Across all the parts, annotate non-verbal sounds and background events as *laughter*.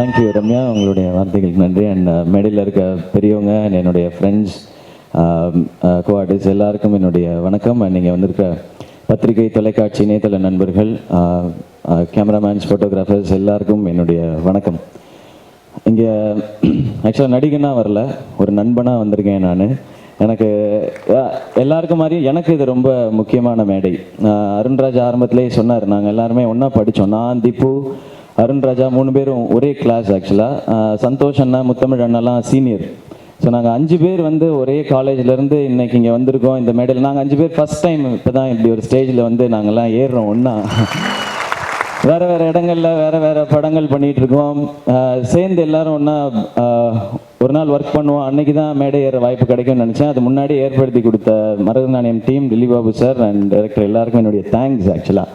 Thank you Ramya உங்களுடைய வார்த்தைகளுக்கு நன்றி. அண்ட் uh, மேடையில் இருக்க பெரியவங்க அண்ட் என்னுடைய ஃப்ரெண்ட்ஸ் கோஆர்டிஸ் um, uh, எல்லாருக்கும் என்னுடைய வணக்கம். அண்ட் நீங்கள் வந்திருக்க பத்திரிகை தொலைக்காட்சி இணையதள நண்பர்கள் uh, கேமராமேன்ஸ் ஃபோட்டோகிராஃபர்ஸ் எல்லாருக்கும் என்னுடைய வணக்கம். இங்கே ஆக்சுவலாக நடிகனாக வரல. ஒரு நண்பனாக வந்திருக்கேன் நான். எனக்கு எல்லாருக்கும் மாதிரி எனக்கு இது ரொம்ப முக்கியமான மேடை. அருண்ராஜ் ஆரம்பத்திலே சொன்னார் நாங்கள் எல்லாருமே ஒன்றா படித்தோம் நான் திப்பு அருண்ராஜா மூணு பேரும் ஒரே கிளாஸ் ஆக்சுவலாக சந்தோஷ் அண்ணா முத்தமிழ் அண்ணாலாம் சீனியர் ஸோ நாங்கள் அஞ்சு பேர் வந்து ஒரே காலேஜ்லேருந்து இன்னைக்கு இங்கே வந்திருக்கோம். இந்த மேடையில் நாங்கள் அஞ்சு பேர் ஃபஸ்ட் டைம் இப்போ தான் இப்படி ஒரு ஸ்டேஜில் வந்து நாங்கள்லாம் ஏறுறோம் ஒன்றா வேறு வேறு இடங்களில் வேறு வேறு படங்கள் பண்ணிகிட்ருக்கோம் இருக்கோம். சேர்ந்து எல்லாரும் ஒன்றா ஒரு நாள் ஒர்க் பண்ணுவோம். அன்னைக்கு தான் மேடை ஏற வாய்ப்பு கிடைக்கும்னு நினச்சேன். அது முன்னாடி ஏற்படுத்தி கொடுத்த மருதநாணயம் team Dilli Babu sir and director எல்லாருக்கும் என்னுடைய தேங்க்ஸ் ஆக்சுவலாக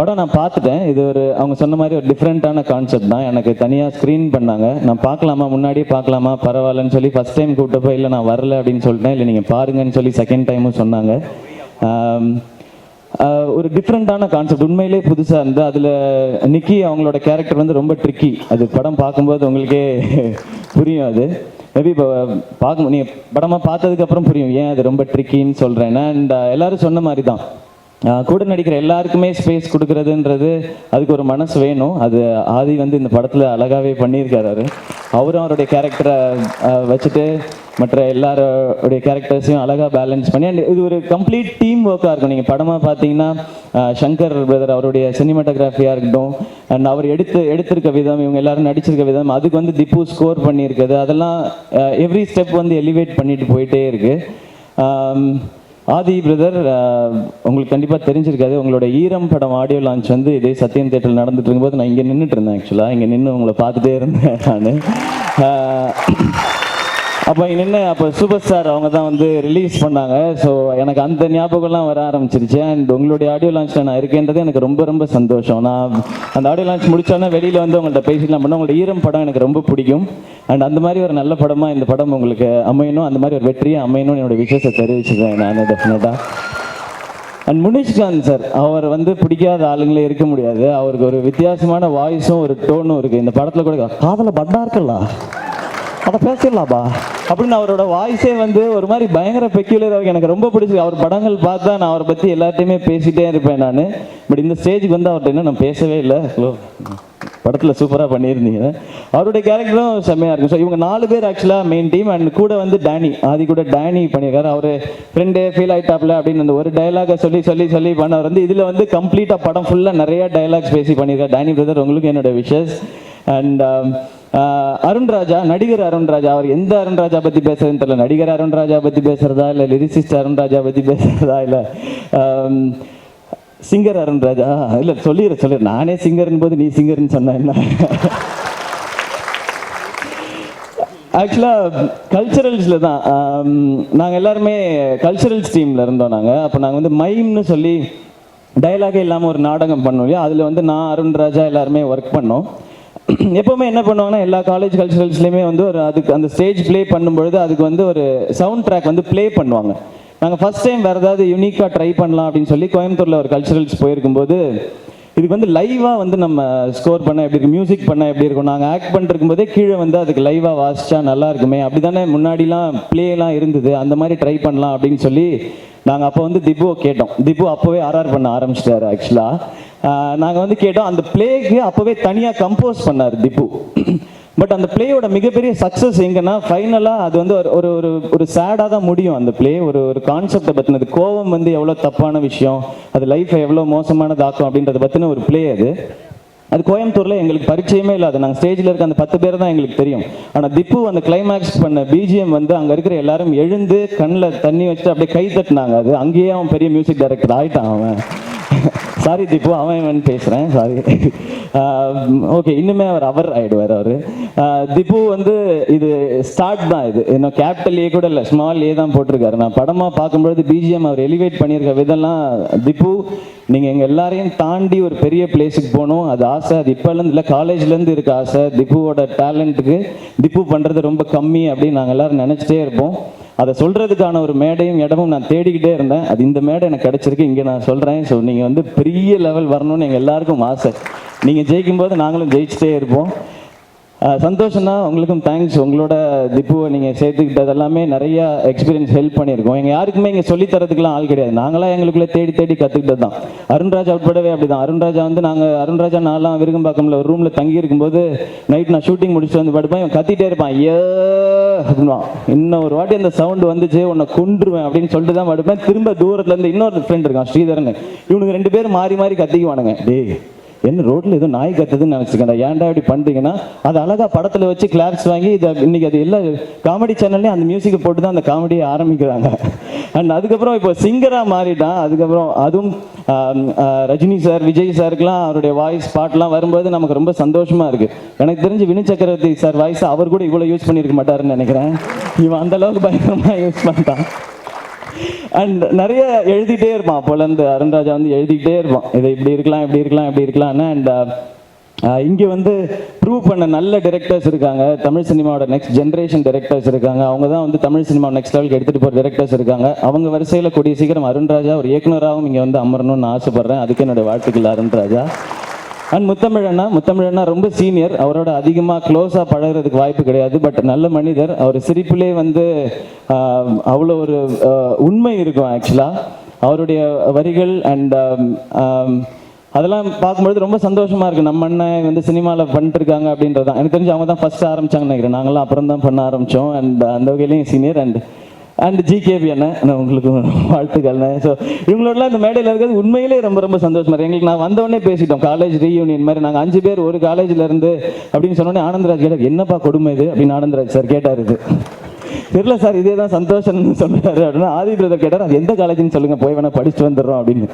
படம் நான் பார்த்துட்டேன். இது ஒரு அவங்க சொன்ன மாதிரி ஒரு டிஃப்ரெண்ட்டான கான்செப்ட் தான். எனக்கு தனியாக ஸ்க்ரீன் பண்ணாங்க. நான் பார்க்கலாமா? முன்னாடியே பார்க்கலாமா? பரவாயில்லன்னு சொல்லி ஃபஸ்ட் டைம் கூப்பிட்டப்போ இல்லை நான் வரல அப்படின்னு சொல்லிட்டேன். இல்லை நீங்கள் பாருங்கன்னு சொல்லி செகண்ட் டைமும் சொன்னாங்க. ஒரு டிஃப்ரெண்ட்டான கான்செப்ட் உண்மையிலே புதுசாக இருந்து அதில் நிக்கி அவங்களோட கேரக்டர் வந்து ரொம்ப ட்ரிக்கி அது படம் பார்க்கும்போது உங்களுக்கே *laughs* புரியும் அது. மேபி இப்போ பார்க்க நீங்கள் படமாக பார்த்ததுக்கப்புறம் புரியும். ஏன் அது ரொம்ப ட்ரிக்கின்னு சொல்கிறேன் அண்ட் எல்லாரும் சொன்ன மாதிரி தான். கூட நடிக்கிற எல்லாருக்குமே ஸ்பேஸ் கொடுக்கறதுன்றது அதுக்கு ஒரு மனசு வேணும். அது ஆதி வந்து இந்த படத்தில் அழகாகவே பண்ணியிருக்காரு அவரும் அவருடைய கேரக்டரை வச்சுட்டு மற்ற எல்லாரோடைய கேரக்டர்ஸையும் அழகாக பேலன்ஸ் பண்ணி அண்ட் இது ஒரு கம்ப்ளீட் டீம் ஒர்க்காக இருக்கும். நீங்கள் படமாக பார்த்தீங்கன்னா சங்கர் பிரதர் அவருடைய சினிமாட்டோகிராஃபியாக இருக்கட்டும் அண்ட் அவர் எடுத்து எடுத்திருக்க விதம் இவங்க எல்லாரும் நடிச்சிருக்க விதம் அதுக்கு வந்து திப்பு ஸ்கோர் பண்ணியிருக்குது. அதெல்லாம் எவ்ரி ஸ்டெப் வந்து எலிவேட் பண்ணிட்டு போயிட்டே இருக்குது ஆதி பிரதர் உங்களுக்கு கண்டிப்பாக தெரிஞ்சிருக்காது. உங்களோட ஈரம் படம் ஆடியோ லான்ச் வந்து இதே சத்யம் தேட்டரில் நடந்துட்டு இருக்கும்போது நான் இங்கே நின்றுட்டு இருந்தேன் ஆக்சுவலாக இங்கே நின்று உங்களை பார்த்துட்டே இருந்தேன் நான். அப்போ இங்கே நின்று அப்போ சூப்பர் ஸ்டார் அவங்க தான் வந்து ரிலீஸ் பண்ணாங்க. ஸோ எனக்கு அந்த ஞாபகம்லாம் வர ஆரம்பிச்சிருச்சு. அண்ட் உங்களுடைய ஆடியோ லான்ச்சில் நான் இருக்கேன்றது எனக்கு ரொம்ப ரொம்ப சந்தோஷம். நான் அந்த ஆடியோ லான்ச் முடிச்சோன்னே வெளியில் வந்து உங்கள்கிட்ட பேசிக்கலாம் பண்ண உங்களோட ஈரம் படம் எனக்கு ரொம்ப பிடிக்கும். அண்ட் அந்த மாதிரி ஒரு நல்ல படமாக இந்த படம் உங்களுக்கு அமையணும். அந்த மாதிரி ஒரு வெற்றியை அமையணும்னு என்னோட விஷயத்தை தெரிவிச்சுக்கிறேன் நான் டெஃபினட்டாக அண்ட் முனிஷ்காந்த் சார் அவர் வந்து பிடிக்காத ஆளுங்களே இருக்க முடியாது. அவருக்கு ஒரு வித்தியாசமான வாய்ஸும் ஒரு டோனும் இருக்குது இந்த படத்தில் கூட காதலை பட்டா இருக்குல்ல அதை பேசிடலாம்பா அப்படின்னு அவரோட வாய்ஸே வந்து ஒரு மாதிரி பயங்கர பெக்யூலராக எனக்கு ரொம்ப பிடிச்சி அவர் படங்கள் பார்த்தா நான் அவரை பற்றி எல்லார்ட்டையுமே பேசிட்டே இருப்பேன் நான். பட் இந்த ஸ்டேஜுக்கு வந்து அவர்கிட்ட இன்னும் நான் பேசவே இல்லை. ஹலோ. படத்தில் சூப்பராக பண்ணியிருந்தீங்க. அவருடைய கேரக்டரும் செம்மையாக இருக்கும். ஸோ இவங்க நாலு பேர் ஆக்சுவலாக மெயின் டீம் அண்ட் கூட வந்து டேனி ஆதி கூட டேனி பண்ணியிருக்காரு. அவர் ஃப்ரெண்டு ஃபீல் ஆகிட்டாப்ல அப்படின்னு அந்த ஒரு டைலாகை சொல்லி சொல்லி சொல்லி பண்ணவர் வந்து இதில் வந்து கம்ப்ளீட்டாக படம் ஃபுல்லாக நிறைய டைலாக்ஸ் பேசி பண்ணியிருக்காரு. டேனி பிரதர் உங்களுக்கு என்னோட விஷஸ் அண்ட் அருண்ராஜா நடிகர் அருண்ராஜா அவர் எந்த அருண்ராஜா பற்றி பேசுறதுன்னு தெரியல. நடிகர் அருண்ராஜா பற்றி பேசுறதா இல்லை லிரிசிஸ்ட் அருண்ராஜா பற்றி பேசுறதா இல்லை? சிங்கர் அருண்ராஜா இல்லை சொல்லிடுற சொல்லிடு நானே சிங்கர்னு போது நீ சிங்கர்னு சொன்ன என்ன? ஆக்சுவலாக கல்ச்சரல்ஸில் தான். நாங்கள் எல்லாருமே கல்ச்சரல்ஸ் டீமில் இருந்தோம் நாங்கள் அப்போ நாங்கள் வந்து மைம்னு சொல்லி டைலாகே இல்லாமல் ஒரு நாடகம் பண்ணோம் இல்லையா? அதில் வந்து நான் அருண்ராஜா எல்லாருமே ஒர்க் பண்ணோம். *clears throat* எப்போவுமே என்ன பண்ணுவாங்கன்னா எல்லா காலேஜ் கல்ச்சுரல்ஸ்லேயுமே வந்து ஒரு அதுக்கு அந்த ஸ்டேஜ் ப்ளே பண்ணும்பொழுது அதுக்கு வந்து ஒரு சவுண்ட் ட்ராக் வந்து ப்ளே பண்ணுவாங்க. நாங்கள் ஃபஸ்ட் டைம் வேறு ஏதாவது யூனிக்காக ட்ரை பண்ணலாம் அப்படின்னு சொல்லி கோயம்புத்தூரில் ஒரு கல்ச்சுரல்ஸ் போயிருக்கும்போது இதுக்கு வந்து லைவாக வந்து நம்ம ஸ்கோர் பண்ண எப்படி இருக்கும் மியூசிக் பண்ண எப்படி இருக்கும் நாங்கள் ஆக்ட் பண்ணிருக்கும் போதே கீழே வந்து அதுக்கு லைவாக வாசிச்சா நல்லா இருக்குமே அப்படி தானே முன்னாடிலாம் ப்ளேலாம் இருந்தது அந்த மாதிரி ட்ரை பண்ணலாம் அப்படின்னு சொல்லி நாங்கள் அப்போ வந்து திபுவை கேட்டோம். திபு அப்போவே ஆர்ஆர் பண்ண ஆரம்பிச்சிட்டாரு ஆக்சுவலாக நாங்கள் வந்து கேட்டோம் அந்த பிளேக்கு அப்போவே தனியாக கம்போஸ் பண்ணார் திபு. பட் அந்த பிளேயோட மிகப்பெரிய சக்ஸஸ் எங்கன்னா ஃபைனலாக அது வந்து ஒரு ஒரு ஒரு ஒரு சேடாக தான் முடியும் அந்த பிளே ஒரு ஒரு கான்செப்டை பற்றினது கோவம் வந்து எவ்வளோ தப்பான விஷயம் அது லைஃப்பை எவ்வளோ மோசமானதாக்கும் அப்படின்றத பற்றின ஒரு பிளே அது. அது கோயம்புத்தூரில் எங்களுக்கு பரிச்சயமே இல்லாது. நாங்கள் ஸ்டேஜில் இருக்க அந்த பத்து பேர் தான் எங்களுக்கு தெரியும். ஆனால் திப்பு அந்த கிளைமேக்ஸ் பண்ண பிஜிஎம் வந்து அங்கே இருக்கிற எல்லாரும் எழுந்து கண்ணில் தண்ணி வச்சுட்டு அப்படியே கை தட்டினாங்க. அது அங்கேயே அவன் பெரிய மியூசிக் டைரக்டர் ஆகிட்டான் அவன். சாரி திப்பு அவன் இவன் பேசுகிறேன் சாரி ஓகே um, இன்னுமே அவர் அவர் ஆயிடுவார் அவர். திப்பு uh, வந்து இது ஸ்டார்ட் தான் இது. இன்னும் கேபிட்டல் ஏ கூட இல்லை ஸ்மால் ஏ தான் போட்டிருக்காரு. நான் படமாக பார்க்கும்பொழுது பிஜிஎம் அவர் எலிவேட் பண்ணியிருக்க விதம்லாம் திப்பு நீங்கள் எங்கள் எல்லாரையும் தாண்டி ஒரு பெரிய பிளேஸுக்கு போகணும். அது ஆசை. அது இப்போலேருந்து இல்லை காலேஜ்லேருந்து இருக்க ஆசை. திப்புவோட டேலண்ட்டுக்கு திப்பு பண்ணுறது ரொம்ப கம்மி அப்படின்னு நாங்கள் எல்லாரும் நினச்சிட்டே இருப்போம். அதை சொல்கிறதுக்கான ஒரு மேடையும் இடமும் நான் தேடிக்கிட்டே இருந்தேன். அது இந்த மேடை எனக்கு கிடச்சிருக்கு. இங்கே நான் சொல்கிறேன் ஸோ நீங்கள் வந்து பெரிய லெவல் வரணும்னு எங்கள் எல்லாருக்கும் ஆசை. நீங்கள் ஜெயிக்கும் போது நாங்களும் ஜெயிச்சிட்டே இருப்போம். சந்தோஷம்னா உங்களுக்கும் தேங்க்ஸ் உங்களோட திப்புவை நீங்கள் சேர்த்துக்கிட்டது எல்லாமே நிறைய எக்ஸ்பீரியன்ஸ் ஹெல்ப் பண்ணியிருக்கோம். எங்கள் யாருக்குமே இங்கே சொல்லித் தரதுக்குலாம் ஆள் கிடையாது. நாங்களாம் எங்களுக்குள்ளே தேடி தேடி கற்றுக்கிட்டது தான். அருண்ராஜா உட்படவே அப்படி தான் அருண்ராஜா வந்து நாங்கள் அருண்ராஜா நான்லாம் விருகம்பாக்கம்ல ஒரு ரூமில் தங்கி இருக்கும்போது நைட் நான் ஷூட்டிங் முடிச்சுட்டு வந்து படுப்பேன். இவன் கத்திட்டே இருப்பான். ஐயோ அப்படின்வான் இன்னும் ஒரு வாட்டி அந்த சவுண்டு வந்துச்சு உன்னை கொண்டுருவேன் அப்படின்னு சொல்லிட்டு தான் படுப்பேன். திரும்ப தூரத்துலேருந்து இன்னொரு ஃப்ரெண்ட் இருக்கான் ஸ்ரீதரன். இவனுக்கு ரெண்டு பேரும் மாறி மாறி கத்திக்குவானுங்க. டேய் என்ன ரோட்ல ஏதோ நாய் கத்துதுன்னு நினைச்சுக்கேன் ஏன்டா இப்படி பண்ணுறீங்கன்னா அது அழகா படத்துல வச்சு கிளாப்ஸ் வாங்கி இதை இன்னைக்கு அது எல்லா காமெடி சேனல்லையும் அந்த மியூசிக்கை போட்டு தான் அந்த காமெடியை ஆரம்பிக்கிறாங்க. அண்ட் அதுக்கப்புறம் இப்போ சிங்கரா மாறிட்டான். அதுக்கப்புறம் அதுவும் ரஜினி சார் விஜய் சாருக்குலாம் அவருடைய வாய்ஸ் பாட்டுலாம் வரும்போது நமக்கு ரொம்ப சந்தோஷமா இருக்கு. எனக்கு தெரிஞ்சு வினு சக்கரவர்த்தி சார் வாய்ஸ் அவர் கூட இவ்வளவு யூஸ் பண்ணியிருக்க மாட்டாருன்னு நினைக்கிறேன். இவன் அந்த அளவுக்கு பயங்கரமா யூஸ் பண்ணிட்டான். அண்ட் நிறைய எழுதிட்டே இருப்பான். அப்போலேருந்து அருண்ராஜா வந்து எழுதிக்கிட்டே இருப்பான். இதை இப்படி இருக்கலாம் இப்படி இருக்கலாம் இப்படி இருக்கலாம்னு. அண்ட் uh, uh, இங்கே வந்து ப்ரூவ் பண்ண நல்ல டேரக்டர்ஸ் இருக்காங்க. தமிழ் சினிமாவோட நெக்ஸ்ட் ஜென்ரேஷன் டேரக்டர்ஸ் இருக்காங்க. அவங்க தான் வந்து தமிழ் சினிமா நெக்ஸ்ட் லெவலுக்கு எடுத்துகிட்டு போகிற டேரக்டர்ஸ் இருக்காங்க. அவங்க வரிசையில் கூடிய சீக்கிரம் அருண்ராஜா ஒரு இயக்குனராகவும் இங்கே வந்து அமரணும்னு ஆசைப்பட்றேன். அதுக்கு என்னோடய வாழ்த்துக்கள் அருண்ராஜா. அண்ட் முத்தமிழண்ணா முத்தமிழண்ணா ரொம்ப சீனியர் அவரோட அதிகமாக க்ளோஸாக பழகுறதுக்கு வாய்ப்பு கிடையாது. பட் நல்ல மனிதர். அவர் சிரிப்பிலே வந்து அவ்வளோ ஒரு உண்மை இருக்கும் ஆக்சுவலாக அவருடைய வரிகள் அண்ட் அதெல்லாம் பார்க்கும்பொழுது ரொம்ப சந்தோஷமா இருக்கு. நம்ம அண்ணன் வந்து சினிமாவில் பண்ணிட்டு இருக்காங்க அப்படின்றதான் எனக்கு தெரிஞ்சு அவங்க தான் ஃபர்ஸ்ட் ஆரம்பிச்சாங்கன்னு நினைக்கிறேன். நாங்களாம் அப்புறம் தான் பண்ண ஆரம்பித்தோம் அண்ட் அந்த வகையிலையும் சீனியர் அண்ட் அண்ட் ஜிகேபி அண்ணன் நான் உங்களுக்கு வாழ்த்துக்கள் ஸோ இவங்களோடலாம் இந்த மேடையில் இருக்கிறது உண்மையிலே ரொம்ப ரொம்ப சந்தோஷமா எங்களுக்கு நான் வந்தவொடனே பேசிட்டோம். காலேஜ் ரீயூனியன் மாதிரி நாங்கள் அஞ்சு பேர் ஒரு காலேஜில் இருந்து அப்படின்னு சொன்னோடனே ஆனந்தராஜ் கேட்டார் என்னப்பா கொடுமை இது? அப்படின்னு ஆனந்தராஜ் சார் கேட்டார் இது. தெரியல சார் இதே தான் சந்தோஷம்னு சொன்னார் அப்படின்னா ஆதி பிரதர் கேட்டார் அது எந்த காலேஜ்னு சொல்லுங்கள் போய் வேணா படிச்சுட்டு வந்துடுறோம் அப்படின்னு.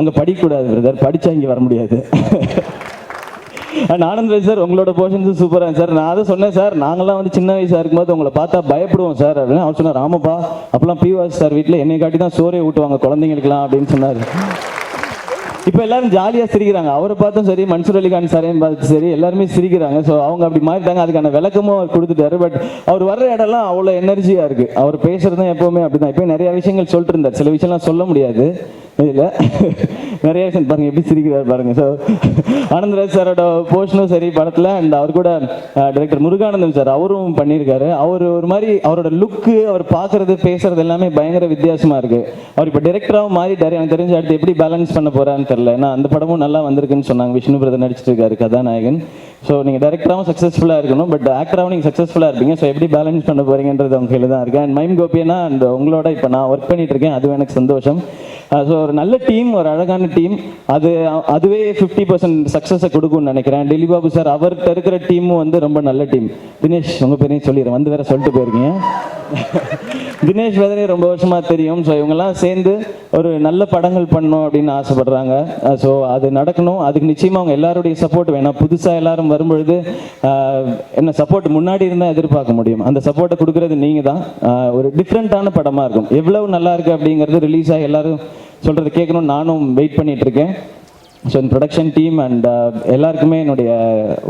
அங்கே படிக்கக்கூடாது பிரதர் படித்தா இங்கே வர முடியாது. அண்ட் ஆனந்த் சார் உங்களோட போர்ஷன்ஸ் சூப்பராக சார். நான் அதை சொன்னேன் சார். நாங்களாம் வந்து சின்ன வயசாக இருக்கும்போது உங்களை பார்த்தா பயப்படுவோம் சார் அப்படின்னு. அவர் சொன்னார் ஆமாப்பா அப்பெல்லாம் பிவாஸ் சார் வீட்டில் என்னை காட்டி தான் சோறே ஊட்டுவாங்க குழந்தைங்களுக்குலாம் அப்படின்னு சொன்னார். இப்போ எல்லாரும் ஜாலியாக சிரிக்கிறாங்க. அவரை பார்த்தும் சரி மன்சூர் அலிகான் சாரையும் பார்த்து சரி எல்லாருமே சிரிக்கிறாங்க. ஸோ அவங்க அப்படி மாறிட்டாங்க. அதுக்கான விளக்கமும் அவர் கொடுத்துட்டாரு. பட் அவர் வர்ற இடம்லாம் அவ்வளோ எனர்ஜியாக இருக்கு. அவர் பேசுறதும் எப்பவுமே அப்படிதான். இப்போ நிறைய விஷயங்கள் சொல்லிட்டு இருந்தார் சில விஷயம்லாம் சொல்ல முடியாது. இதில் நிறைய விஷயம் பாருங்க எப்படி சிரிக்கிறார் பாருங்க. ஸோ ஆனந்தராஜ் சாரோட போர்ஷனும் சரி படத்தில். அண்ட் அவர் கூட டைரக்டர் முருகானந்தம் சார் அவரும் பண்ணியிருக்காரு. அவர் ஒரு மாதிரி அவரோட லுக்கு அவர் பார்க்கறது பேசுறது எல்லாமே பயங்கர வித்தியாசமா இருக்கு. அவர் இப்போ டிரெக்டராகவும் மாறிட்டாரு. எனக்கு தெரிஞ்ச அடுத்து எப்படி பேலன்ஸ் பண்ண போறான்னு தெரில ஏன்னா அந்த படமும் நல்லா வந்திருக்குன்னு சொன்னாங்க. விஷ்ணு பிரதர் நடிச்சிட்டு இருக்காரு கதாநாயகன். ஸோ நீங்கள் டேரக்டராகவும் சக்ஸஸ்ஃபுல்லாக இருக்கணும் பட் ஆக்டராகவும் நீங்கள் சக்ஸஸ்ஃபுல்லாக இருப்பீங்க. ஸோ எப்படி பேலன்ஸ் பண்ண போகிறீங்கன்றது உங்க கையில் தான் இருக்கு. அண்ட் மைம் கோபியனா அண்ட் உங்களோட இப்போ நான் ஒர்க் பண்ணிட்டு இருக்கேன். அதுவும் எனக்கு சந்தோஷம். ஸோ ஒரு நல்ல டீம் ஒரு அழகான டீம் அது அதுவே ஃபிஃப்டி பர்சன்ட் சக்ஸஸை கொடுக்கும்னு நினைக்கிறேன். டெல்லி பாபு சார் அவர்கிட்ட இருக்கிற டீமும் வந்து ரொம்ப நல்ல டீம் தினேஷ் உங்கள் பேரையும் சொல்லிடுறேன். வந்து வேற சொல்லிட்டு போயிருக்கீங்க. *laughs* தினேஷ் வேதனை ரொம்ப வருஷமா தெரியும். ஸோ இவங்கெல்லாம் சேர்ந்து ஒரு நல்ல படங்கள் பண்ணணும் அப்படின்னு ஆசைப்படுறாங்க. ஸோ அது நடக்கணும். அதுக்கு நிச்சயமாக அவங்க எல்லாருடைய சப்போர்ட் வேணாம். புதுசாக எல்லாரும் வரும்பொழுது என்ன சப்போர்ட் முன்னாடி இருந்தால் எதிர்பார்க்க முடியும். அந்த சப்போர்ட்டை கொடுக்கறது நீங்கள் தான் ஒரு டிஃப்ரெண்ட்டான படமாக இருக்கும். எவ்வளவு நல்லா இருக்குது அப்படிங்கிறது ரிலீஸ் ஆகி எல்லாரும் சொல்கிறது கேட்கணும்னு நானும் வெயிட் பண்ணிட்டு இருக்கேன். ஸோ இந்த ப்ரொடக்ஷன் டீம் அண்ட் எல்லாருக்குமே என்னுடைய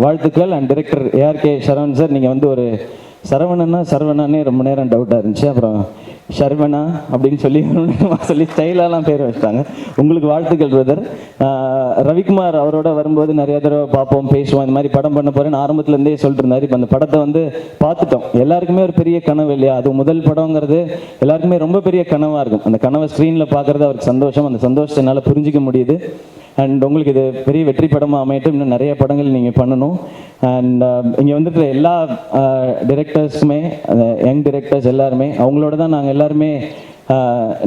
வாழ்த்துக்கள். And director ARK Saravanan sir நீங்கள் வந்து ஒரு சரவணன்னா சரவணானே ரொம்ப நேரம் டவுட்டாக இருந்துச்சு. அப்புறம் ஷர்மனா அப்படின்னு சொல்லி *laughs* சொல்லி ஸ்டைலாலாம் பேர் வச்சுட்டாங்க. உங்களுக்கு வாழ்த்துக்கள் பிரதர் ரவிக்குமார் அவரோட வரும்போது நிறைய தடவை பார்ப்போம் பேசுவோம். இந்த மாதிரி படம் பண்ண போறேன்னு ஆரம்பத்துல இருந்தே சொல்லிட்டு இருந்தாரு இப்போ அந்த படத்தை வந்து பார்த்துட்டோம். எல்லாருக்குமே ஒரு பெரிய கனவு இல்லையா? அது முதல் படங்கிறது எல்லாருக்குமே ரொம்ப பெரிய கனவா இருக்கும். அந்த கனவை ஸ்க்ரீனில் பார்க்குறது அவருக்கு சந்தோஷம். அந்த சந்தோஷத்தை என்னால் புரிஞ்சிக்க முடியுது. அண்ட் உங்களுக்கு இது பெரிய வெற்றி படமாக அமையட்டும். இன்னும் நிறைய படங்கள் நீங்கள் பண்ணணும். அண்ட் uh, இங்கே வந்துட்டு எல்லா டிரெக்டர்ஸுமே யங் டிரெக்டர்ஸ் எல்லாருமே அவங்களோட தான் நாங்கள் எல்லாருமே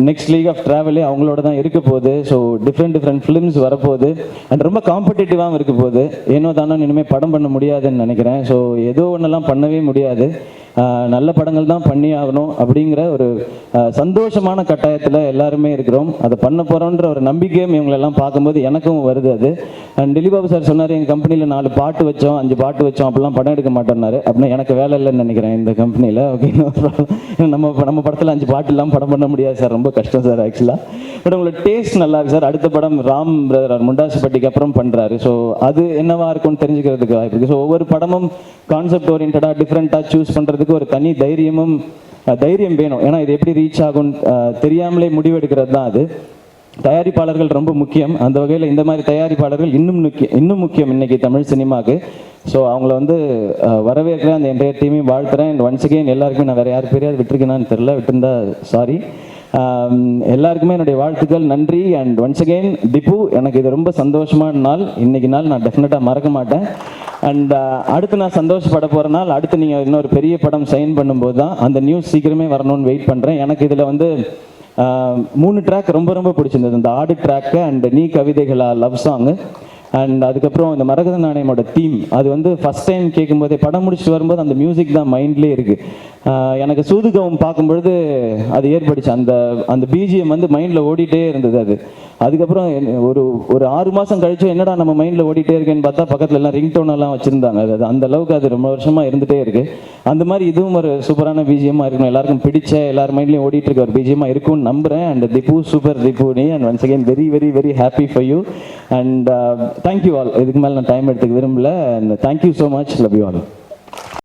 நெக்ஸ்ட் லீக் ஆஃப் ட்ராவலே அவங்களோட தான் இருக்க போகுது. ஸோ டிஃப்ரெண்ட் டிஃப்ரெண்ட் ஃபிலிம்ஸ் வரப்போகுது. அண்ட் ரொம்ப காம்படிட்டிவாகவும் இருக்க போகுது. ஏனோ தானோ இனிமேல் படம் பண்ண முடியாதுன்னு நினைக்கிறேன். ஸோ ஏதோ ஒன்றெல்லாம் பண்ணவே முடியாது. நல்ல படங்கள் தான் பண்ணி ஆகணும் அப்படிங்கிற ஒரு சந்தோஷமான கட்டாயத்தில் எல்லாருமே இருக்கிறோம். அதை பண்ண போகிறோன்ற ஒரு நம்பிக்கையும் இவங்களெல்லாம் பார்க்கும்போது எனக்கும் வருது அது. அண்ட் சார் சொன்னார் எங்கள் கம்பெனியில் நாலு பாட்டு வச்சோம் அஞ்சு பாட்டு வச்சோம் அப்படிலாம் படம் எடுக்க மாட்டோம்னாரு அப்படின்னா எனக்கு வேலை இல்லைன்னு நினைக்கிறேன் இந்த கம்பெனியில் ஓகே *laughs* நம்ம நம்ம படத்தில் அஞ்சு பாட்டு இல்லாமல் படம் பண்ண முடியாது சார். ரொம்ப கஷ்டம் சார் ஆக்சுவலாக பட் உங்களுக்கு டேஸ்ட் நல்லா இருக்கு சார். அடுத்த படம் ராம் பிரதர் முண்டாசுப்பட்டிக்கு அப்புறம் பண்ணுறாரு ஸோ அது என்னவா இருக்கும்னு தெரிஞ்சுக்கிறதுக்கு வாய்ப்பு இருக்குது ஸோ ஒவ்வொரு படமும் கான்செப்ட் ஓரியன்டாக டிஃப்ரெண்ட்டாக சூஸ் பண்ணுறதுக்கு ஒரு தனி தைரியமும் தைரியம் வேணும். ஏன்னா இது எப்படி ரீச் ஆகும் தெரியாமலே முடிவெடுக்கிறது தான் அது. தயாரிப்பாளர்கள் ரொம்ப முக்கியம். அந்த வகையில் இந்த மாதிரி தயாரிப்பாளர்கள் இன்னும் முக்கியம் இன்னும் முக்கியம் இன்னைக்கு தமிழ் சினிமாவுக்கு ஸோ அவங்கள வந்து வரவேற்கிறேன். அந்த என்டையர் டீமையும் வாழ்த்துறேன். அண்ட் ஒன்ஸ் அகெயின் எல்லாருக்குமே நான் வேறு யார் பேரையாவது விட்டுருக்கேனான்னு தெரில விட்டுருந்தா சாரி எல்லாருக்குமே என்னுடைய வாழ்த்துக்கள் நன்றி. அண்ட் ஒன்ஸ் அகெயின் திப்பு எனக்கு இது ரொம்ப சந்தோஷமான நாள். இன்னைக்கு நாள் நான் டெஃபினட்டாக மறக்க மாட்டேன். அண்ட் அடுத்து நான் சந்தோஷப்பட போகிற நாள் அடுத்து நீங்கள் இன்னொரு பெரிய படம் சைன் பண்ணும்போது தான் அந்த நியூஸ் சீக்கிரமே வரணும்னு வெயிட் பண்ணுறேன் எனக்கு இதில் வந்து மூணு ட்ராக் ரொம்ப ரொம்ப பிடிச்சிருந்தது. இந்த ஆடு ட்ராக்கு அண்ட் நீ கவிதைகளா லவ் சாங் அண்ட் அதுக்கப்புறம் இந்த மரகத நாணயமோட தீம் அது வந்து ஃபஸ்ட் டைம் கேட்கும்போதே படம் முடிச்சுட்டு வரும்போது அந்த மியூசிக் தான் மைண்ட்லேயே இருக்குது எனக்கு சூதுகவும் பார்க்கும்பொழுது அது ஏற்பட்டுச்சு அந்த அந்த பிஜிஎம் வந்து மைண்டில் ஓடிட்டே இருந்தது அது. அதுக்கப்புறம் என்ன- ஒரு ஒரு ஆறு மாதம் கழிச்சு என்னடா நம்ம மைண்டில் ஓடிட்டே இருக்கேன்னு பார்த்தா பக்கத்தில் எல்லாம் ரிங் டோன் எல்லாம் வச்சுருந்தாங்க. அது அந்த அளவுக்கு அது ரொம்ப வருஷமாக இருந்துகிட்டே இருக்குது அந்த மாதிரி இதுவும் ஒரு சூப்பரான பிஜிஎம்மாக இருக்கணும். எல்லாருக்கும் பிடிச்ச எல்லார் மைண்ட்லையும் ஓடிட்டு இருக்க ஒரு பிஜிஎம்மாக இருக்கும்னு நம்புகிறேன் and Thippu super Thippu and once again very very very happy for you and thank you all இதுக்கு மேலே நான் டைம் எடுத்துக்க விரும்பல. And thank you so much love you all